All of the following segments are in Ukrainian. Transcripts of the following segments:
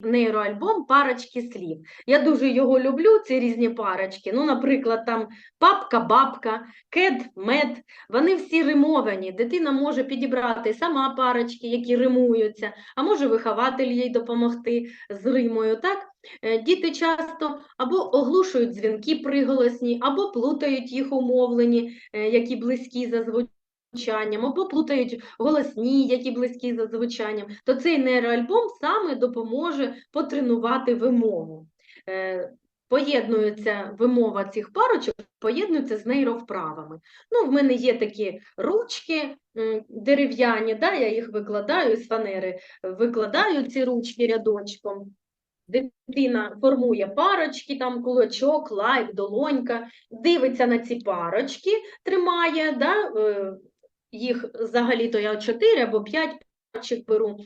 нейроальбом парочки слів. Я дуже його люблю, ці різні парочки. Ну, наприклад, там папка-бабка, кед-мед, вони всі римовані. Дитина може підібрати сама парочки, які римуються, а може вихователь їй допомогти з римою. так? Е, Діти часто або оглушують дзвінки приголосні, або плутають їх умовлені, е, які близькі за звучанням, або плутають голосні, які близькі за звучанням, то цей нейроальбом саме допоможе потренувати вимову. Е, Поєднується вимова цих парочок, поєднується з нейровправами. Ну, в мене є такі ручки дерев'яні, да, я їх викладаю з фанери, викладаю ці ручки рядочком. Дитина формує парочки, там кулачок, лайк, долонька, дивиться на ці парочки, тримає, да, е, їх взагалі-то я 4 або 5 парочок беру,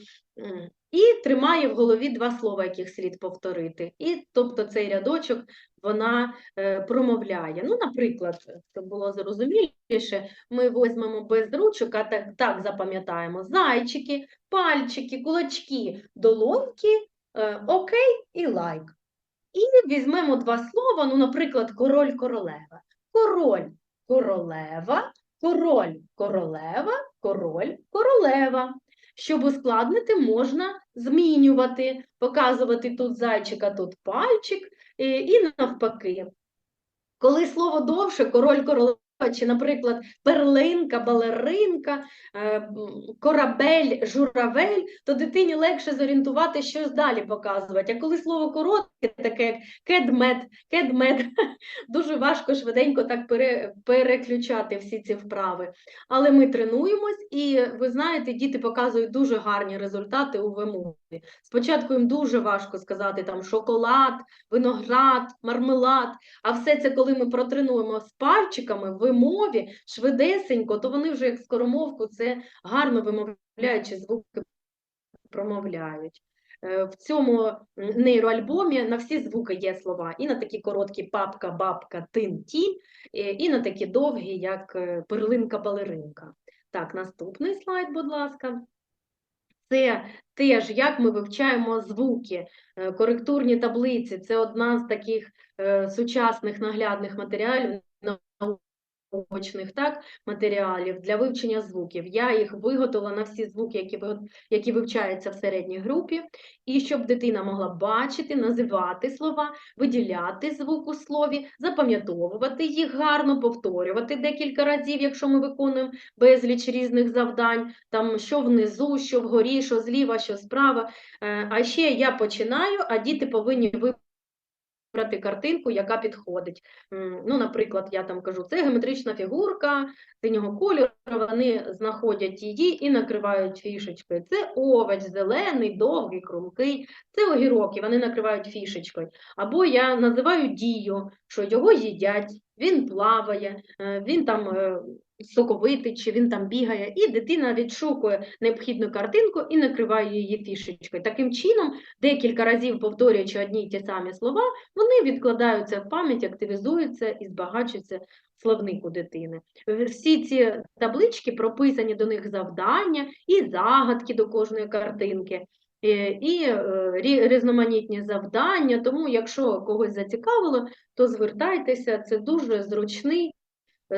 і тримає в голові два слова, яких слід повторити. І тобто цей рядочок вона е, промовляє. Ну, наприклад, щоб було зрозуміліше, ми візьмемо без ручок, а так, так запам'ятаємо зайчики, пальчики, кулачки, долоньки, е, окей і лайк. І візьмемо два слова, ну, наприклад, король королева. Король королева, король королева, король королева. Щоб ускладнити, можна змінювати, показувати тут зайчика, тут пальчик, і навпаки. Коли слово довше, король королева, чи, наприклад, перлинка, балеринка, е, корабель, журавель, то дитині легше зорієнтувати, щось далі показувати. А коли слово коротке, таке як кедмет, кедмет, дуже важко швиденько так пере, переключати всі ці вправи. Але ми тренуємось, і ви знаєте, діти показують дуже гарні результати у вимові. Спочатку їм дуже важко сказати там шоколад, виноград, мармелад, а все це, коли ми протренуємо з пальчиками в вимові швидесенько, то вони вже як скоромовку це гарно вимовляючи звуки промовляють. Е, В цьому нейроальбомі на всі звуки є слова. І на такі короткі папка, бабка, тин, ті, е, і на такі довгі, як е, перлинка, балеринка. Так, наступний слайд, будь ласка. Це теж як ми вивчаємо звуки, коректурні таблиці. Це одна з таких сучасних наглядних матеріалів, научних так, матеріалів для вивчення звуків. Я їх виготовила на всі звуки, які, які вивчаються в середній групі, і щоб дитина могла бачити, називати слова, виділяти звук у слові, запам'ятовувати їх гарно, повторювати декілька разів, якщо ми виконуємо безліч різних завдань, там що внизу, що вгорі, що зліва, що справа. Е, А ще я починаю, а діти повинні вибрати картинку, яка підходить. Ну, наприклад, я там кажу, це геометрична фігурка синього кольору, вони знаходять її і накривають фішечкою. Це овоч, зелений, довгий, крумкий, це огірок, і вони накривають фішечкою. Або я називаю дію, що його їдять, він плаває, е, він там е, соковитий, чи він там бігає, і дитина відшукує необхідну картинку і накриває її фішечкою. Таким чином, декілька разів повторюючи одні й ті самі слова, вони відкладаються в пам'ять, активізуються і збагачуються словнику дитини. Всі ці таблички прописані до них завдання і загадки до кожної картинки. е, І е, різноманітні завдання, тому якщо когось зацікавило, то звертайтеся, це дуже зручний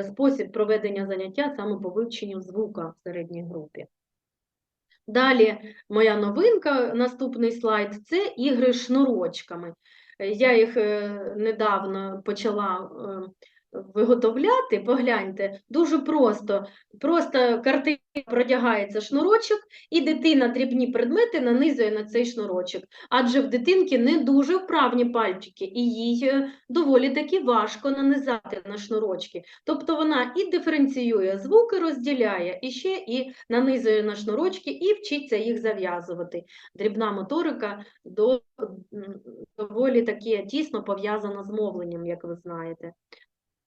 спосіб проведення заняття саме по вивченню звука в середній групі. Далі моя новинка, наступний слайд, це ігри шнурочками. Е, Я їх е, недавно почала е, виготовляти, погляньте, дуже просто. Просто картинка продягається шнурочок, і дитина дрібні предмети нанизує на цей шнурочок. Адже в дитинки не дуже вправні пальчики, і їй е, доволі таки важко нанизати на шнурочки. Тобто вона і диференціює звуки, розділяє, і ще і нанизує на шнурочки і вчиться їх зав'язувати. Дрібна моторика доволі таки тісно пов'язана з мовленням, як ви знаєте.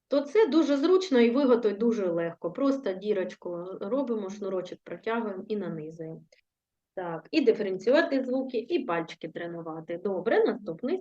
То це дуже зручно і виготовить дуже легко. Просто дірочку робимо, шнурочок протягуємо і нанизуємо. Так, і диференціювати звуки, і пальчики тренувати. Добре, наступний